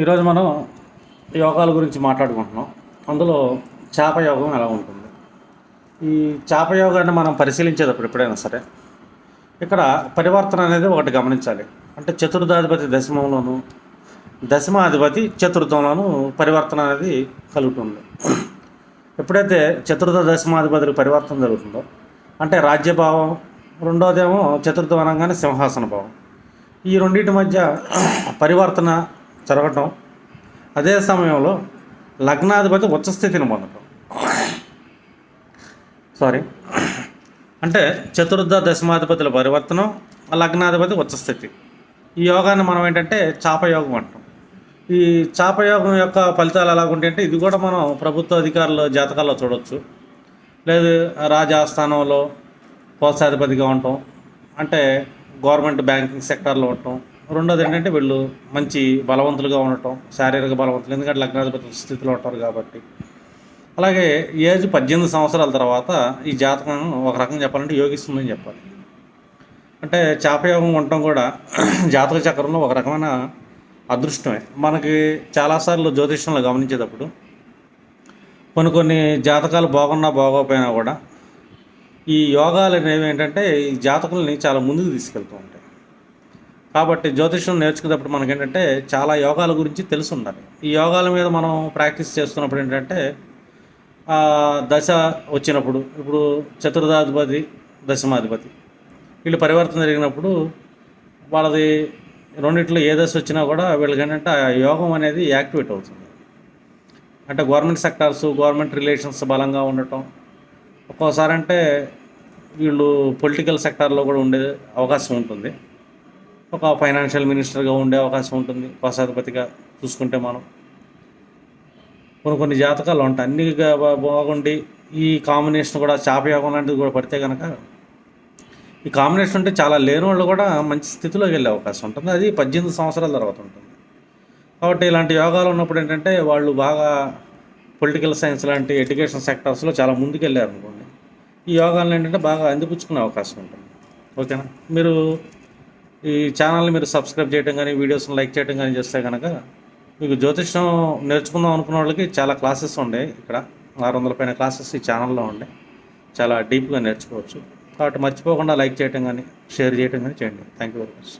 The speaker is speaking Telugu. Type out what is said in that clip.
ఈరోజు మనం యోగాల గురించి మాట్లాడుకుంటున్నాం. అందులో చేప యోగం ఎలా ఉంటుంది? ఈ చేప యోగాన్ని మనం పరిశీలించేటప్పుడు ఎప్పుడైనా సరే ఇక్కడ పరివర్తన అనేది ఒకటి గమనించాలి. అంటే చతుర్థాధిపతి దశమంలోను దశమాధిపతి చతుర్థంలోను పరివర్తన అనేది కలుగుతుంది. ఎప్పుడైతే చతుర్థ దశమాధిపతికి పరివర్తన జరుగుతుందో అంటే రాజ్యభావం రెండోదేమో చతుర్థం అనగానే సింహాసన భావం. ఈ రెండింటి మధ్య పరివర్తన జరగటం. అదే సమయంలో లగ్నాధిపతి ఉచ్చస్థితిని పొందటం. సారీ అంటే చతుర్థ దశమాధిపతుల పరివర్తనం లగ్నాధిపతి ఉచ్చస్థితి. ఈ యోగాన్ని మనం ఏంటంటే చాపయోగం అంటాం. ఈ చాపయోగం యొక్క ఫలితాలు ఎలాగుంటాయి అంటే ఇది కూడా మనం ప్రభుత్వ అధికారుల జాతకాల్లో చూడవచ్చు లేదు రాజాస్థానంలో కోశాధిపతిగా ఉండటం అంటే గవర్నమెంట్ బ్యాంకింగ్ సెక్టార్లో ఉండటం రెండోది ఏంటంటే వీళ్ళు మంచి బలవంతులుగా ఉండటం శారీరక బలవంతులు. ఎందుకంటే లగ్నాధిపతి స్థితిలో ఉంటారు కాబట్టి. అలాగే ఏజ్ పద్దెనిమిది సంవత్సరాల తర్వాత ఈ జాతకం ఒక రకం చెప్పాలంటే యోగిస్తుందని చెప్పాలి. అంటే చాపయోగం ఉండటం కూడా జాతక చక్రంలో ఒక రకమైన అదృష్టమే. మనకి చాలాసార్లు జ్యోతిష్యంలో గమనించేటప్పుడు కొన్ని కొన్ని జాతకాలు బాగున్నా బాగోకపోయినా కూడా ఈ యోగాలు అనేవి ఏంటంటే ఈ జాతకుల్ని చాలా ముందుకు తీసుకెళ్తూ ఉంటాయి. కాబట్టి జ్యోతిష్యం నేర్చుకునేటప్పుడు మనకేంటంటే చాలా యోగాల గురించి తెలిసి ఉండాలి ఈ యోగాల మీద మనం ప్రాక్టీస్ చేస్తున్నప్పుడు ఏంటంటే దశ వచ్చినప్పుడు ఇప్పుడు చతుర్థాధిపతి దశమాధిపతి వీళ్ళు పరివర్తన జరిగినప్పుడు వాళ్ళది రెండిట్లో ఏ దశ వచ్చినా కూడా వీళ్ళకి ఏంటంటే ఆ యోగం అనేది యాక్టివేట్ అవుతుంది. అంటే గవర్నమెంట్ సెక్టార్స్ గవర్నమెంట్ రిలేషన్స్ బలంగా ఉండటం ఒక్కోసారి అంటే వీళ్ళు పొలిటికల్ సెక్టార్లో కూడా ఉండే అవకాశం ఉంటుంది. ఒక ఫైనాన్షియల్ మినిస్టర్గా ఉండే అవకాశం ఉంటుంది. కోశాధిపతిగా చూసుకుంటే మనం. కొన్ని కొన్ని జాతకాలు ఉంటాయి. అన్ని బాగుండి ఈ కాంబినేషన్ కూడా చాపయోగం లాంటిది కూడా పడితే కనుక ఈ కాంబినేషన్ ఉంటే చాలా లేని వాళ్ళు కూడా మంచి స్థితిలోకి వెళ్ళే అవకాశం ఉంటుంది. అది పద్దెనిమిది సంవత్సరాల తర్వాత ఉంటుంది. కాబట్టి ఇలాంటి యోగాలు ఉన్నప్పుడు ఏంటంటే వాళ్ళు బాగా పొలిటికల్ సైన్స్ లాంటి ఎడ్యుకేషన్ సెక్టర్స్లో చాలా ముందుకెళ్ళారు అనుకోండి ఈ యోగాలను ఏంటంటే బాగా అందిపుచ్చుకునే అవకాశం ఉంటుంది. ఓకేనా? మీరు ఈ ఛానల్ని మీరు సబ్స్క్రైబ్ చేయడం కానీ వీడియోస్ని లైక్ చేయడం కానీ చేస్తే కనుక మీకు జ్యోతిష్యం నేర్చుకుందాం అనుకున్న వాళ్ళకి చాలా క్లాసెస్ ఉండే ఇక్కడ. ఆరు వందల పైన క్లాసెస్ ఈ ఛానల్లో ఉండే. చాలా డీప్గా నేర్చుకోవచ్చు. కాబట్టి మర్చిపోకుండా లైక్ చేయడం కానీ షేర్ చేయడం కానీ చేయండి. Thank you very much